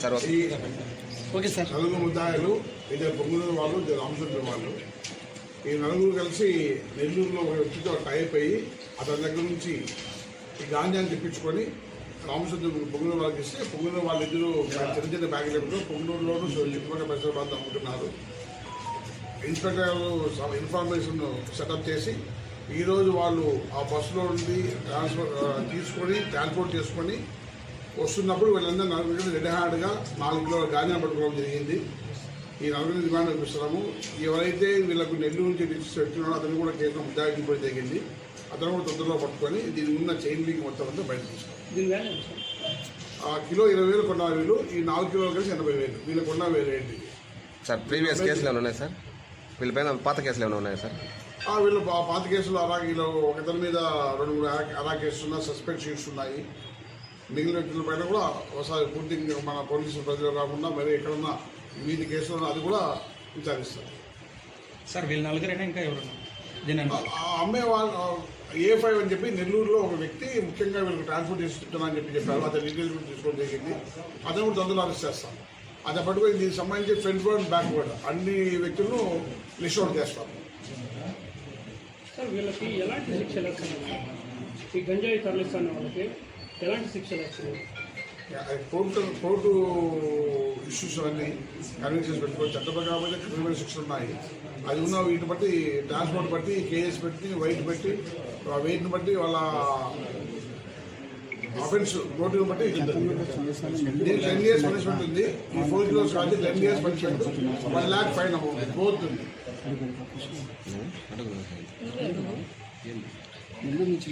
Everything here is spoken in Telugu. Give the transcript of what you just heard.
Sir okay sir. నలుగురు ముద్దాయిలు ఇద్దరు పొంగునూరు వాళ్ళు ఇద్దరు రామచంద్ర వాళ్ళు. ఈ నలుగురు కలిసి నెల్లూరులో ఒక వ్యక్తితో టైప్ అయ్యి అతని దగ్గర నుంచి ఈ గాంజాన్ని తెప్పించుకొని రామచంద్ర పొంగునూరు వాళ్ళకి ఇస్తే పొంగునూరు వాళ్ళిద్దరూ చిన్న చిన్న బ్యాగులతో పొంగునూరులోనూ చుట్టుపక్కల పరిసర ప్రాంతం అమ్ముతున్నారు ఇన్స్పెక్టర్ గారు ఇన్ఫర్మేషన్ సెటప్ చేసి ఈరోజు వాళ్ళు ఆ బస్సులో నుండి ట్రాన్స్పోర్ట్ ఆ, తీసుకొని ట్రాన్స్పోర్ట్ చేసుకొని వస్తున్నప్పుడు వీళ్ళందరూ నలుగురు రెడ్ హ్యాండ్గా నాలుగు కిలోల గాంజా పట్టుకోవడం జరిగింది. ఈ నలుగురిని డిమాండ్ చూపిస్తున్నాము ఎవరైతే వీళ్ళకు నెల్లూరు నుంచి పెట్టున్నాడో అతను కూడా కేసులో ముద్దాయి కూడా జరిగింది. అతను కూడా తొందరలో పట్టుకొని దీని ఉన్న చైన్ లింక్ మొత్తం అంతా బయట తీసుకున్నాం ఆ కిలో ఇరవై వేలు కొన్న వీళ్ళు ఈ నాలుగు కిలోలు కలిసి ఎనభై వేలు. వీళ్ళు కొన్న వేలు ఏంటి సార్ ప్రీవియస్ కేసులు ఏమైనా ఉన్నాయి సార్? వీళ్ళపైన పాత కేసులు ఏమైనా ఉన్నాయా సార్? ఆ, వీళ్ళు పాత కేసులు అరాకీలో ఒకతని మీద రెండు మూడు అరా- కేసులు ఉన్నాయి సస్పెక్ట్ షీట్స్ ఉన్నాయి. మిగిలిన వ్యక్తుల పైన కూడా ఒకసారి పూర్తి మన పోలీసులు ప్రజలు కాకుండా మరి ఎక్కడన్నా వీధి కేసులు అది కూడా విచారిస్తారు. సార్ వీళ్ళు నలుగురైనా ఇంకా ఎవరున్నా అమ్మే వాళ్ళు ఏ ఫైవ్ అని చెప్పి నెల్లూరులో ఒక వ్యక్తి ముఖ్యంగా వీళ్ళకి ట్రాన్స్పోర్ట్ చేస్తున్నా అని చెప్పి చెప్పారు. అతని డీటెయిల్స్ కూడా తీసుకోవడం జరిగింది. అతను కూడా తొందరలో అరెస్ట్ చేస్తాం అది పట్టుకొని దీనికి సంబంధించి ఫ్రంట్ వర్డ్ బ్యాక్ వర్డ్ అన్ని వ్యక్తులను లిస్ట్ అవుట్ చేస్తాం సార్ వీళ్ళకి ఎలాంటి శిక్షలు ఈ గంజాయి తరలిస్తున్న వాళ్ళకి ఎలాంటి శిక్షలు వచ్చినాయి? కోర్టు కోర్టు ఇష్యూస్ అన్ని కన్విన్సెన్స్ పెట్టుకోవచ్చు చట్ట ప్రకారం అయితే క్రిమినల్ శిక్షలు ఉన్నాయి. అది ఉన్న వీటిని బట్టి ట్రాన్స్పోర్ట్ బట్టి కేఎస్ పెట్టి వైట్ పెట్టి ఆ వెయిట్ని బట్టి వాళ్ళ అఫెన్స్ నోటిని బట్టి దీనికి టెన్ ఇయర్స్ పనిష్మెంట్ ఉంది. ఈ ఫోర్ కిలోస్ కాబట్టి ten years punishment one lakh fine amount both ఉంది.